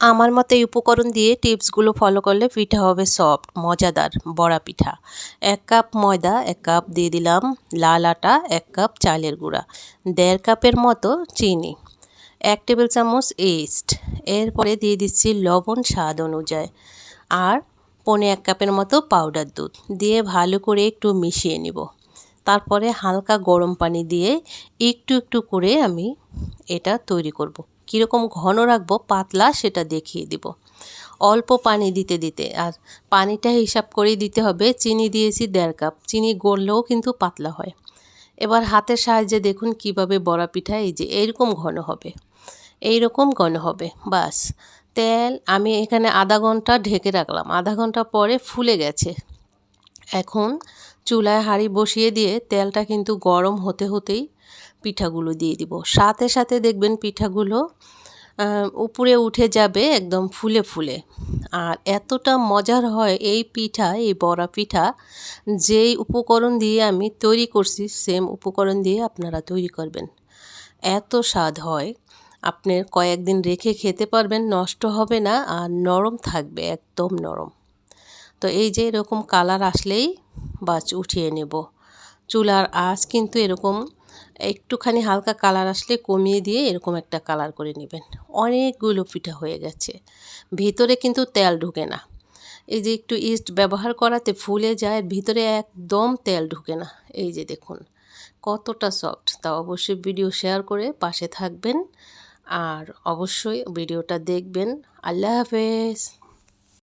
আমার মতে এই উপকরণ দিয়ে টিপসগুলো ফলো করলে পিঠা হবে সফট মজাদার, বড়া পিঠা এক কাপ ময়দা, এক কাপ দিয়ে দিলাম লাল আটা, এক কাপ চালের গুঁড়া, দেড় কাপের মতো চিনি, এক টেবিল চামচ ইস্ট এরপরে দিয়ে দিচ্ছি লবণ স্বাদ অনুযায়ী, আর পনে এক কাপের মতো পাউডার দুধ, দিয়ে ভালো করে একটু মিশিয়ে নিব তারপরে হালকা গরম পানি দিয়ে একটু একটু করে আমি এটা তৈরি করব। কীরকম ঘন রাখব, পাতলা সেটা দেখিয়ে দিব। অল্প পানি দিতে দিতে, আর পানিটা হিসাব করেই দিতে হবে। চিনি দিয়েছি দেড় কাপ। চিনি গড়লেও কিন্তু পাতলা হয়। এবার হাতের সাহায্যে দেখুন কীভাবে বড়া পিঠা এই যে এইরকম ঘন হবে। এই রকম ঘন হবে, বাস। তেল, আমি এখানে আধা ঘণ্টা ঢেকে রাখলাম। আধা ঘণ্টা পরে ফুলে গেছে। এখন চুলায় হাঁড়ি বসিয়ে দিয়ে তেলটা কিন্তু গরম হতে হতেই পিঠাগুলো দিয়ে দিব। সাথে সাথে দেখবেন পিঠাগুলো উপরে উঠে যাবে একদম ফুলে ফুলে। আর এতটা মজার হয় এই পিঠা, এই বড়া পিঠা, যেই উপকরণ দিয়ে আমি তৈরি করছি, সেম উপকরণ দিয়ে আপনারা তৈরি করবেন। এত স্বাদ হয়। আপনার কয়েকদিন রেখে খেতে পারবেন, নষ্ট হবে না আর নরম থাকবে, একদম নরম। তো এই যে এরকম কালার আসলেই বাচ উঠিয়ে নেব। চুলার আঁচ কিন্তু এরকম একটুখানি হালকা কালার আসলে কমিয়ে দিয়ে এরকম একটা কালার করে নেবেন। অনেকগুলো পিঠা হয়ে গেছে। ভিতরে কিন্তু তেল ঢুকে না। এই যে একটু ইস্ট ব্যবহার করাতে ফুলে যায়, ভিতরে একদম তেল ঢুকে না। এই যে দেখুন, কতটা সফট। তা অবশ্যই ভিডিও শেয়ার করে পাশে থাকবেন আর অবশ্যই ভিডিওটা দেখবেন। আল্লাহ হাফেজ।